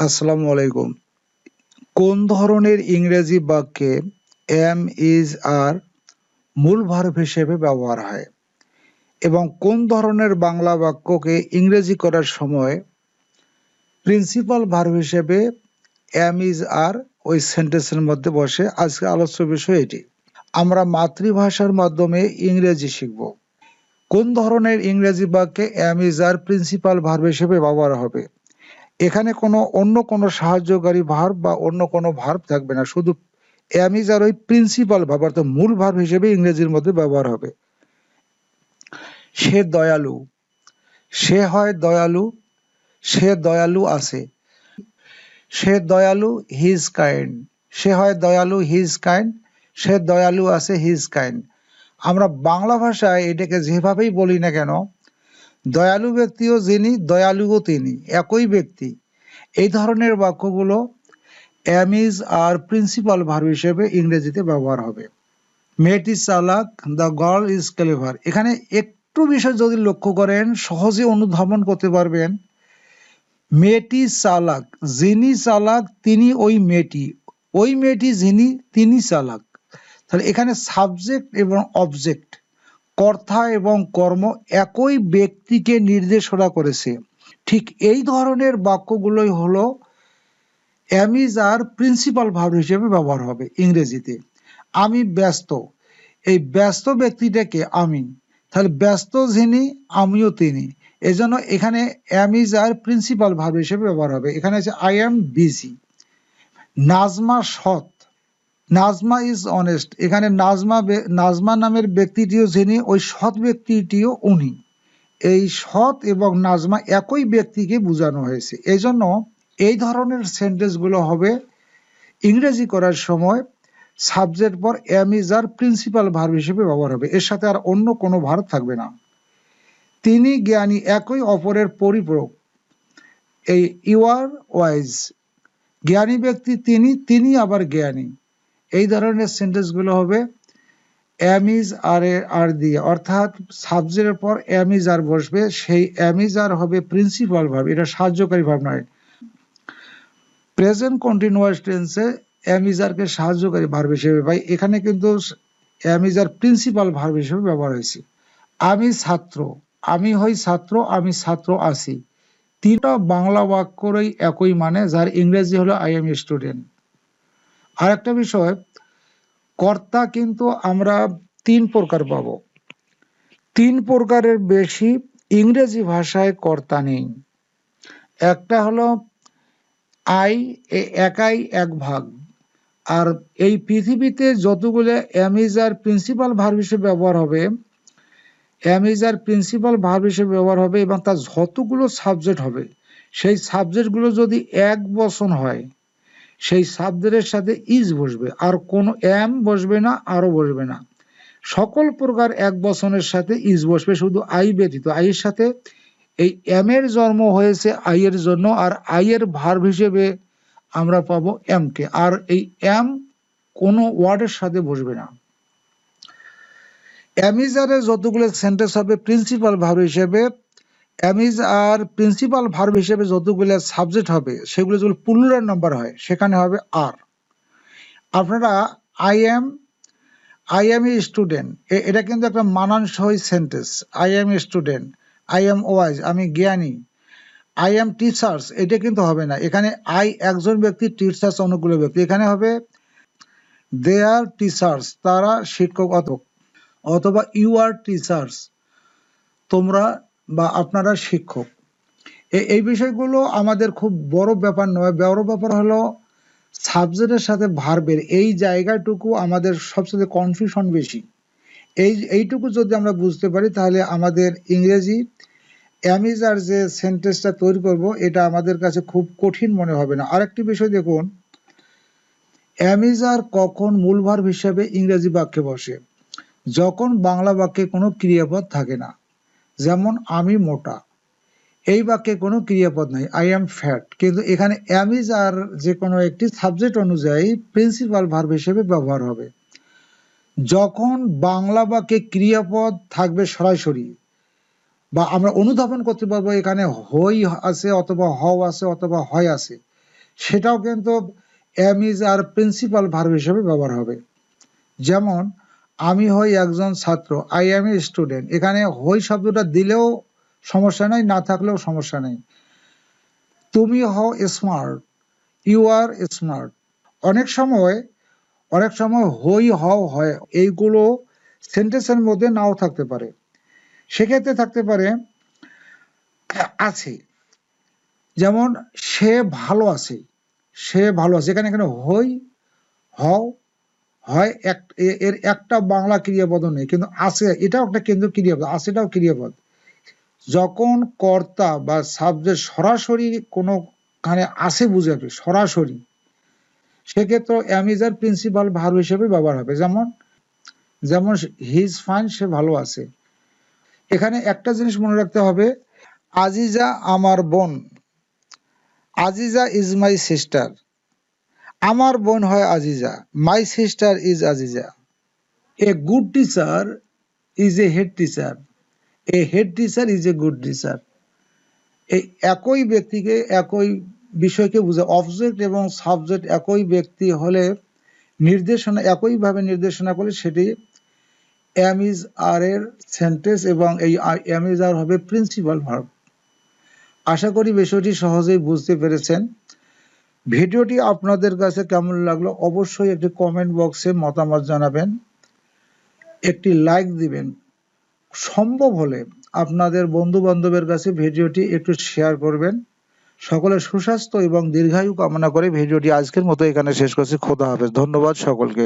আসসালামু আলাইকুম। কোন ধরনের ইংরেজি বাক্যে এম ইজ আর মূল ভার্ব হিসেবে ব্যবহার হয়? এবং কোন ধরনের বাংলা বাক্যকে ইংরেজি করার সময় প্রিন্সিপাল ভার্ব হিসেবে এম ইজ আর ওই সেন্টেন্সের মধ্যে বসে? আজকে আলোচ্য বিষয় এটি। আমরা মাতৃভাষার মাধ্যমে ইংরেজি শিখব। কোন ধরনের ইংরেজি বাক্যে am is are principal verb হিসেবে ব্যবহার হবে? এখানে কোনো অন্য কোনো সাহায্যকারী ভার্ব বা অন্য কোনো ভার্ব থাকবে না। শুধু ইজ আর ওই প্রিন্সিপাল ভার্ব অর্থাৎ মূল ভার্ব হিসেবে ইংরেজির মধ্যে ব্যবহার হবে। সে দয়ালু, সে হয় দয়ালু, সে দয়ালু আছে। সে দয়ালু হিজ কাইন্ড সে হয় দয়ালু হিজ কাইন্ড সে দয়ালু আছে হিজ কাইন্ড আমরা বাংলা ভাষায় এটাকে যেভাবেই বলি না কেন দয়ালু ব্যক্তিও যিনি, দয়ালুও তিনি, একই ব্যক্তি। এই ধরনের বাক্যগুলো অ্যামিজ আর প্রিন্সিপাল ভার্ব হিসেবে ইংরেজিতে ব্যবহার হবে। মেয়েটি চালাক দ্য গার্ল ইজ ক্লেভার। এখানে একটু বিষয় যদি লক্ষ্য করেন, সহজে অনুধাবন করতে পারবেন। মেয়েটি চালাক যিনি চালাক তিনি ওই মেয়েটি ওই মেয়েটি যিনি, তিনি চালাক তাহলে এখানে সাবজেক্ট এবং অবজেক্ট কর্তা এবং কর্ম একই ব্যক্তিকে নির্দেশনা করেছে। ঠিক এই ধরনের বাক্যগুলোই হলো অ্যামিজ আর প্রিন্সিপাল ভাব হিসেবে ব্যবহার হবে ইংরেজিতে। আমি ব্যস্ত। এই ব্যস্ত ব্যক্তিটাকে আমি। তাহলে ব্যস্ত যিনি, আমিও তিনি। এজন্য এখানে অ্যামিজ আর প্রিন্সিপাল ভাব হিসেবে ব্যবহার হবে। এখানে আছে, আই এম বিজি। নাজমা সৎ। নাজমা ইজ অনেস্ট এখানে নাজমা নাজমা নামের ব্যক্তিটিও যিনি, ওই সৎ ব্যক্তিটিও উনি। এই সৎ এবং নাজমা একই ব্যক্তিকে বোঝানো হয়েছে। এই জন্য এই ধরনের সেন্টেন্সগুলো হবে ইংরেজি করার সময় সাবজেক্ট পর am is are principal verb হিসেবে ব্যবহার হবে। এর সাথে আর অন্য কোনো ভার্ব থাকবে না। তিনি জ্ঞানী, একই অপরের পরিপূরক। এই ইউ আর ওয়াইজ জ্ঞানী ব্যক্তি তিনি তিনি আবার জ্ঞানী। এই ধরনের সেন্টেন্সগুলো হবে অ্যামিজ আর এ আর দিয়ে। অর্থাৎ সাবজেক্টের পর এম অ্যামিজ আর বসবে। সেই অ্যামিজ আর হবে প্রিন্সিপাল ভাব এটা সাহায্যকারী ভাব নয়। প্রেজেন্ট কন্টিনিউয়াস টেন্সে অ্যামিজারকে সাহায্যকারী ভার্ব হিসেবে পাই। এখানে কিন্তু অ্যামিজার প্রিন্সিপাল ভার্ব হিসেবে ব্যবহার হয়েছে। আমি ছাত্র, আমি হই ছাত্র, আমি ছাত্র আছি। তিনটা বাংলা বাক্যরই একই মানে যার ইংরেজি হলো আই এম স্টুডেন্ট আর একটা বিষয়, কর্তা কিন্তু আমরা তিন প্রকার পাব। তিন প্রকারের বেশি ইংরেজি ভাষায় কর্তা নেই। একটা হলো আই একাই এক ভাগ। আর এই পৃথিবীতে যতগুলো অ্যামিজার প্রিন্সিপাল ভার্ব হিসেবে ব্যবহার হবে, অ্যামিজার প্রিন্সিপাল ভার্ব হিসেবে ব্যবহার হবে এবং তার যতগুলো সাবজেক্ট হবে, সেই সাবজেক্টগুলো যদি এক বসন হয় সেই সাবজেক্টের সাথে ইজ বসবে। আর কোনো এম বসবে না, আরও বসবে না। সকল প্রকার এক বসনের সাথে ইজ বসবে, শুধু আই ব্যতীত। আইয়ের সাথে এই এম এর জন্ম হয়েছে আই এর জন্য, আর আই এর হিসেবে আমরা পাবো এম কে। আর এই এম কোনো ওয়ার্ডের সাথে বসবে না। অ্যামিজারে যতগুলো সেন্টেন্স হবে প্রিন্সিপাল ভার্ব হিসেবে অ্যামিজ আর প্রিন্সিপাল ভার্ব হিসেবে যতগুলো সাবজেক্ট হবে, সেগুলো যেগুলো পুলুরার নাম্বার হয়, সেখানে হবে আর। আপনারা I am I am a student এটা কিন্তু একটা মানানসই sentence I am a student I am wise আমি জ্ঞানী আই এম টিচার্স এটা কিন্তু হবে না। এখানে আই একজন ব্যক্তি টিচার্স অনেকগুলো ব্যক্তি। এখানে হবে দে আর টিচার্স তারা শিক্ষক অথবা ইউ আর টিচার্স তোমরা বা আপনারা শিক্ষক। এই বিষয়গুলো আমাদের খুব বড় ব্যাপার নয়। বড় ব্যাপার হলো সাবজেক্টের সাথে ভার্বের এই জায়গাটুকু আমাদের সবচেয়ে কনফিউশন বেশি। এই, এইটুকু যদি আমরা বুঝতে পারি, তাহলে আমাদের ইংরেজি অ্যামিজার যে সেন্টেন্সটা তৈরি করব, এটা আমাদের কাছে খুব কঠিন মনে হবে না। আরেকটি বিষয় দেখুন অ্যামিজার কখন মূল ভার্ব হিসেবে ইংরেজি বাক্যে বসে? যখন বাংলা বাক্যে কোনো ক্রিয়াপদ থাকে না। যেমন আমি মোটা। এই বাক্যে কোনো ক্রিয়াপদ নাই। আই এম ফ্যাট কিন্তু এখানে অ্যামিজ আর যে কোনো একটি সাবজেক্ট অনুযায়ী প্রিন্সিপাল ভার্ব হিসেবে ব্যবহার হবে। যখন বাংলা বাক্যে ক্রিয়াপদ থাকবে সরাসরি, বা আমরা অনুধাবন করতে পারব এখানে হই আছে অথবা হও আছে অথবা হয় আছে, সেটাও কিন্তু ইজ আর প্রিন্সিপাল ভার্ব হিসেবে ব্যবহার হবে। যেমন আমি হই একজন ছাত্র আই এম এ স্টুডেন্ট এখানে হই শব্দটা দিলেও সমস্যা নাই, না থাকলেও সমস্যা নেই। তুমি হও স্মার্ট ইউ আর স্মার্ট অনেক সময় অনেক সময় হই হও হয়, এইগুলো সেন্টেন্সের মধ্যে নাও থাকতে পারে। সেক্ষেত্রে থাকতে পারে, আছে। যেমন, সে ভালো আছে, সে ভালো আছে। এখানে এখানে হই, হও হয় এক এর একটা বাংলা ক্রিয়াপদ নেই, কিন্তু আছে, এটাও একটা কেন্দ্র ক্রিয়াপদ আছেটাও ক্রিয়াপদ। যখন কর্তা বা সাবজেক্ট সরাসরি কোনো খানে আছে বুঝাবে সরাসরি, সেক্ষেত্রে অ্যামিজার প্রিন্সিপাল ভার হিসেবে ব্যবহার হবে। যেমন যেমন হিজ ফাইন, সে ভালো আছে। এখানে একটা জিনিস মনে রাখতে হবে, আজিজা আমার বোন, আজিজা ইজ মাই সিস্টার। আমার বোন হয় Aziza my sister is Aziza. A good teacher is a head teacher a head teacher is a good teacher এই একই ব্যক্তিকে একই বিষয়কে বুঝে অবজেক্ট এবং সাবজেক্ট একই ব্যক্তি হলে নির্দেশনা, একইভাবে নির্দেশনা করলে সেটি এম ইজ আর এর সেন্টেন্স এবং এই এম ইজ আর হবে প্রিন্সিপাল ভার্ব আশা করি বিষয়টি সহজেই বুঝতে পেরেছেন। ভিডিওটি আপনাদের কাছে কেমন লাগল অবশ্যই একটি কমেন্ট বক্সে মতামত জানাবেন। একটি লাইক দিবেন। সম্ভব হলে আপনাদের বন্ধু বান্ধবের কাছে ভিডিওটি একটু শেয়ার করবেন। সকলে সুস্বাস্থ্য এবং দীর্ঘায়ু কামনা করে ভিডিওটি আজকের মতো এখানে শেষ করছি। খোদা হাফেজ। ধন্যবাদ সকলকে।